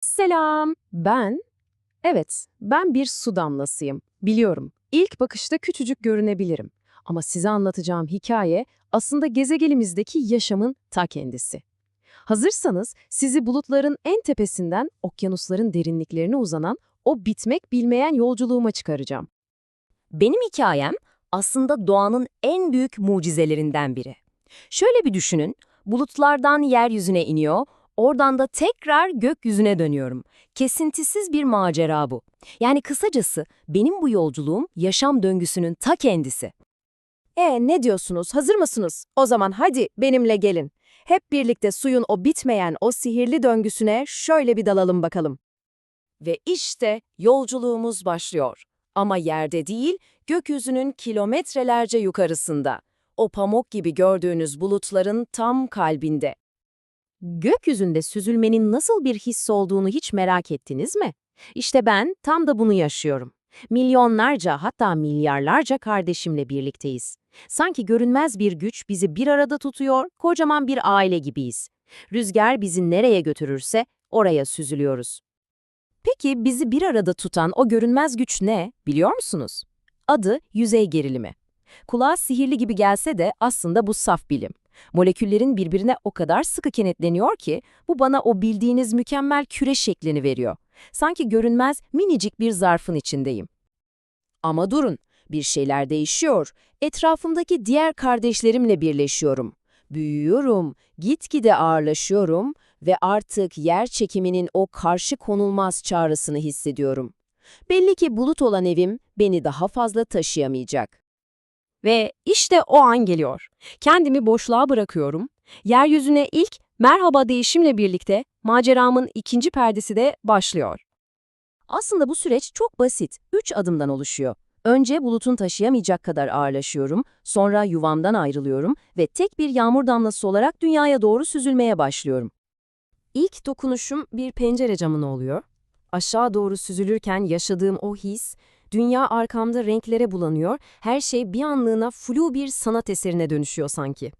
Selam. Ben, evet, ben bir su damlasıyım. Biliyorum, ilk bakışta küçücük görünebilirim. Ama size anlatacağım hikaye aslında gezegenimizdeki yaşamın ta kendisi. Hazırsanız sizi bulutların en tepesinden okyanusların derinliklerine uzanan o bitmek bilmeyen yolculuğuma çıkaracağım. Benim hikayem aslında doğanın en büyük mucizelerinden biri. Şöyle bir düşünün, bulutlardan yeryüzüne iniyor, oradan da tekrar gökyüzüne dönüyorum. Kesintisiz bir macera bu. Yani kısacası benim bu yolculuğum yaşam döngüsünün ta kendisi. E ne diyorsunuz? Hazır mısınız? O zaman hadi benimle gelin. Hep birlikte suyun o bitmeyen, o sihirli döngüsüne şöyle bir dalalım bakalım. Ve işte yolculuğumuz başlıyor. Ama yerde değil, gökyüzünün kilometrelerce yukarısında. O pamuk gibi gördüğünüz bulutların tam kalbinde. Gökyüzünde süzülmenin nasıl bir his olduğunu hiç merak ettiniz mi? İşte ben tam da bunu yaşıyorum. Milyonlarca hatta milyarlarca kardeşimle birlikteyiz. Sanki görünmez bir güç bizi bir arada tutuyor, kocaman bir aile gibiyiz. Rüzgar bizi nereye götürürse oraya süzülüyoruz. Peki bizi bir arada tutan o görünmez güç ne, biliyor musunuz? Adı yüzey gerilimi. Kulağa sihirli gibi gelse de aslında bu saf bilim. Moleküllerin birbirine o kadar sıkı kenetleniyor ki bu bana o bildiğiniz mükemmel küre şeklini veriyor. Sanki görünmez minicik bir zarfın içindeyim. Ama durun, bir şeyler değişiyor. Etrafımdaki diğer kardeşlerimle birleşiyorum. Büyüyorum, gitgide ağırlaşıyorum ve artık yer çekiminin o karşı konulmaz çağrısını hissediyorum. Belli ki bulut olan evim beni daha fazla taşıyamayacak. Ve işte o an geliyor. Kendimi boşluğa bırakıyorum. Yeryüzüne ilk merhaba değişimle birlikte maceramın ikinci perdesi de başlıyor. Aslında bu süreç çok basit, üç adımdan oluşuyor. Önce bulutun taşıyamayacak kadar ağırlaşıyorum, sonra yuvamdan ayrılıyorum ve tek bir yağmur damlası olarak dünyaya doğru süzülmeye başlıyorum. İlk dokunuşum bir pencere camına oluyor. Aşağı doğru süzülürken yaşadığım o his, dünya arkamda renklere bulanıyor, her şey bir anlığına flu bir sanat eserine dönüşüyor sanki.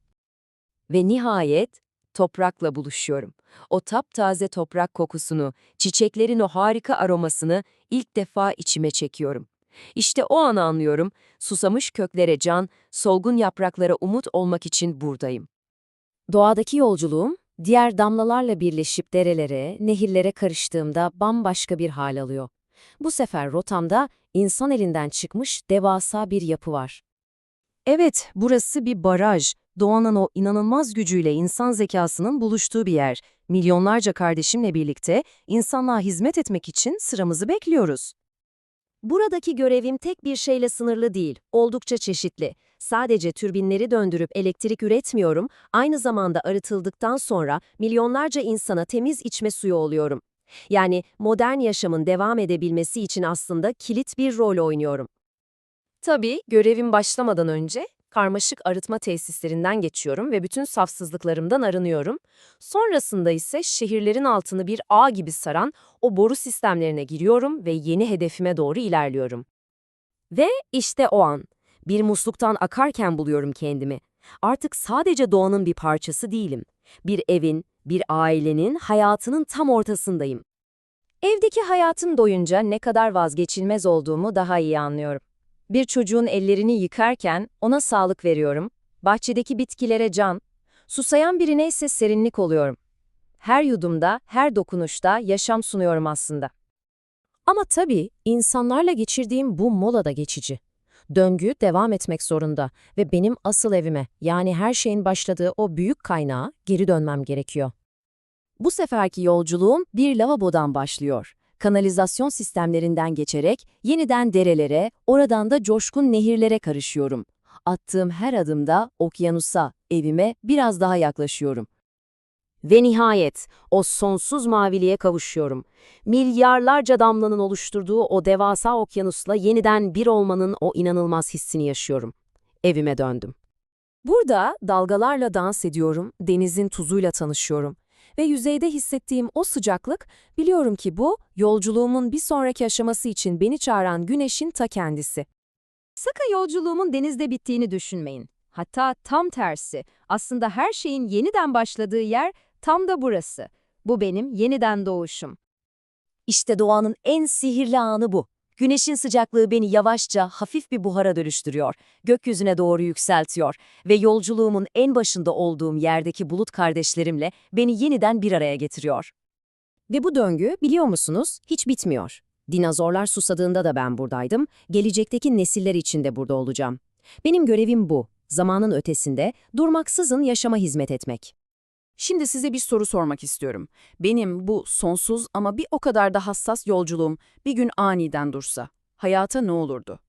Ve nihayet toprakla buluşuyorum. O taptaze toprak kokusunu, çiçeklerin o harika aromasını ilk defa içime çekiyorum. İşte o an anlıyorum, susamış köklere can, solgun yapraklara umut olmak için buradayım. Doğadaki yolculuğum, diğer damlalarla birleşip derelere, nehirlere karıştığımda bambaşka bir hal alıyor. Bu sefer rotamda insan elinden çıkmış devasa bir yapı var. Evet, burası bir baraj. Doğanın o inanılmaz gücüyle insan zekasının buluştuğu bir yer. Milyonlarca kardeşimle birlikte insanlığa hizmet etmek için sıramızı bekliyoruz. Buradaki görevim tek bir şeyle sınırlı değil, oldukça çeşitli. Sadece türbinleri döndürüp elektrik üretmiyorum, aynı zamanda arıtıldıktan sonra milyonlarca insana temiz içme suyu oluyorum. Yani modern yaşamın devam edebilmesi için aslında kilit bir rol oynuyorum. Tabii görevim başlamadan önce karmaşık arıtma tesislerinden geçiyorum ve bütün safsızlıklarımdan arınıyorum. Sonrasında ise şehirlerin altını bir ağ gibi saran o boru sistemlerine giriyorum ve yeni hedefime doğru ilerliyorum. Ve işte o an, bir musluktan akarken buluyorum kendimi. Artık sadece doğanın bir parçası değilim. Bir evin, bir ailenin, hayatının tam ortasındayım. Evdeki hayatım boyunca ne kadar vazgeçilmez olduğumu daha iyi anlıyorum. Bir çocuğun ellerini yıkarken ona sağlık veriyorum, bahçedeki bitkilere can, susayan birine ise serinlik oluyorum. Her yudumda, her dokunuşta yaşam sunuyorum aslında. Ama tabii insanlarla geçirdiğim bu mola da geçici. Döngü devam etmek zorunda ve benim asıl evime, yani her şeyin başladığı o büyük kaynağa geri dönmem gerekiyor. Bu seferki yolculuğum bir lavabodan başlıyor. Kanalizasyon sistemlerinden geçerek yeniden derelere, oradan da coşkun nehirlere karışıyorum. Attığım her adımda okyanusa, evime biraz daha yaklaşıyorum. Ve nihayet o sonsuz maviliğe kavuşuyorum. Milyarlarca damlanın oluşturduğu o devasa okyanusla yeniden bir olmanın o inanılmaz hissini yaşıyorum. Evime döndüm. Burada dalgalarla dans ediyorum, denizin tuzuyla tanışıyorum. Ve yüzeyde hissettiğim o sıcaklık, biliyorum ki bu, yolculuğumun bir sonraki aşaması için beni çağıran güneşin ta kendisi. Sakın yolculuğumun denizde bittiğini düşünmeyin. Hatta tam tersi, aslında her şeyin yeniden başladığı yer tam da burası. Bu benim yeniden doğuşum. İşte doğanın en sihirli anı bu. Güneşin sıcaklığı beni yavaşça hafif bir buhara dönüştürüyor, gökyüzüne doğru yükseltiyor ve yolculuğumun en başında olduğum yerdeki bulut kardeşlerimle beni yeniden bir araya getiriyor. Ve bu döngü biliyor musunuz hiç bitmiyor. Dinozorlar susadığında da ben buradaydım, gelecekteki nesiller için de burada olacağım. Benim görevim bu, zamanın ötesinde durmaksızın yaşama hizmet etmek. Şimdi size bir soru sormak istiyorum. Benim bu sonsuz ama bir o kadar da hassas yolculuğum bir gün aniden dursa, hayata ne olurdu?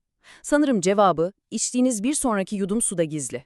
Sanırım cevabı içtiğiniz bir sonraki yudum suda gizli.